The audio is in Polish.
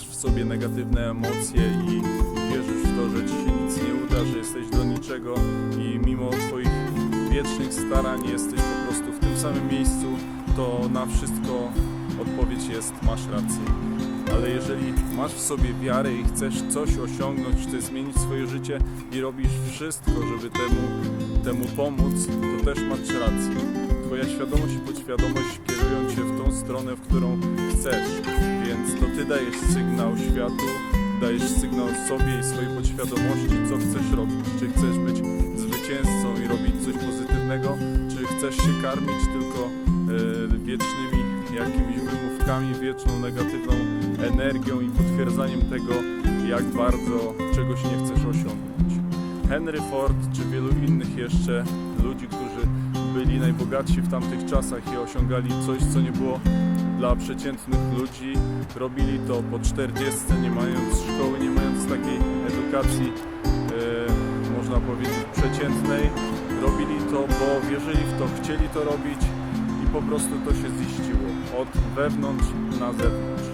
masz w sobie negatywne emocje i wierzysz w to, że ci się nic nie uda, że jesteś do niczego i mimo twoich wiecznych starań jesteś po prostu w tym samym miejscu, to na wszystko odpowiedź jest masz rację. Ale jeżeli masz w sobie wiarę i chcesz coś osiągnąć, chcesz zmienić swoje życie i robisz wszystko, żeby temu, temu pomóc, to też masz rację. Twoja świadomość i podświadomość kierują cię w tą stronę, w którą chcesz. Ty dajesz sygnał światu, dajesz sygnał sobie i swojej podświadomości, co chcesz robić. Czy chcesz być zwycięzcą i robić coś pozytywnego, czy chcesz się karmić tylko e, wiecznymi jakimiś wymówkami, wieczną negatywną energią i potwierdzaniem tego, jak bardzo czegoś nie chcesz osiągnąć. Henry Ford czy wielu innych jeszcze ludzi, którzy byli najbogatsi w tamtych czasach i osiągali coś, co nie było dla przeciętnych ludzi, robili to po 40, nie mając szkoły, nie mając takiej edukacji, e, można powiedzieć, przeciętnej. Robili to, bo wierzyli w to, chcieli to robić i po prostu to się ziściło od wewnątrz na zewnątrz.